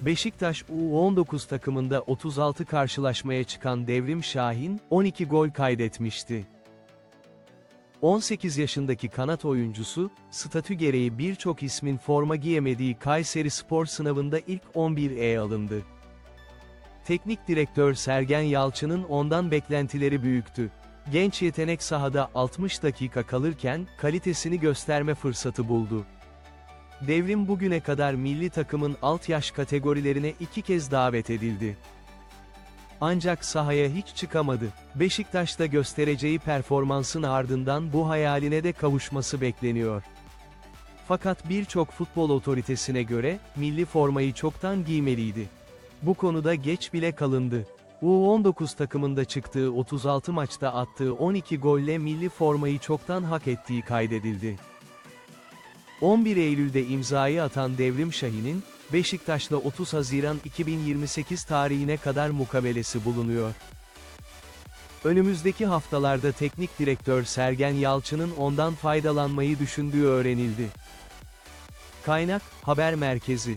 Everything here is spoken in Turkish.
Beşiktaş U19 takımında 36 karşılaşmaya çıkan Devrim Şahin, 12 gol kaydetmişti. 18 yaşındaki kanat oyuncusu, statü gereği birçok ismin forma giyemediği Kayseri Spor sınavında ilk 11'e alındı. Teknik direktör Sergen Yalçın'ın ondan beklentileri büyüktü. Genç yetenek sahada 60 dakika kalırken, kalitesini gösterme fırsatı buldu. Devrim bugüne kadar milli takımın alt yaş kategorilerine iki kez davet edildi. Ancak sahaya hiç çıkamadı. Beşiktaş'ta göstereceği performansın ardından bu hayaline de kavuşması bekleniyor. Fakat birçok futbol otoritesine göre, milli formayı çoktan giymeliydi. Bu konuda geç bile kalındı. U19 takımında çıktığı 36 maçta attığı 12 golle milli formayı çoktan hak ettiği kaydedildi. 11 Eylül'de imzayı atan Devrim Şahin'in, Beşiktaş'la 30 Haziran 2028 tarihine kadar mukabelesi bulunuyor. Önümüzdeki haftalarda teknik direktör Sergen Yalçın'ın ondan faydalanmayı düşündüğü öğrenildi. Kaynak, Haber Merkezi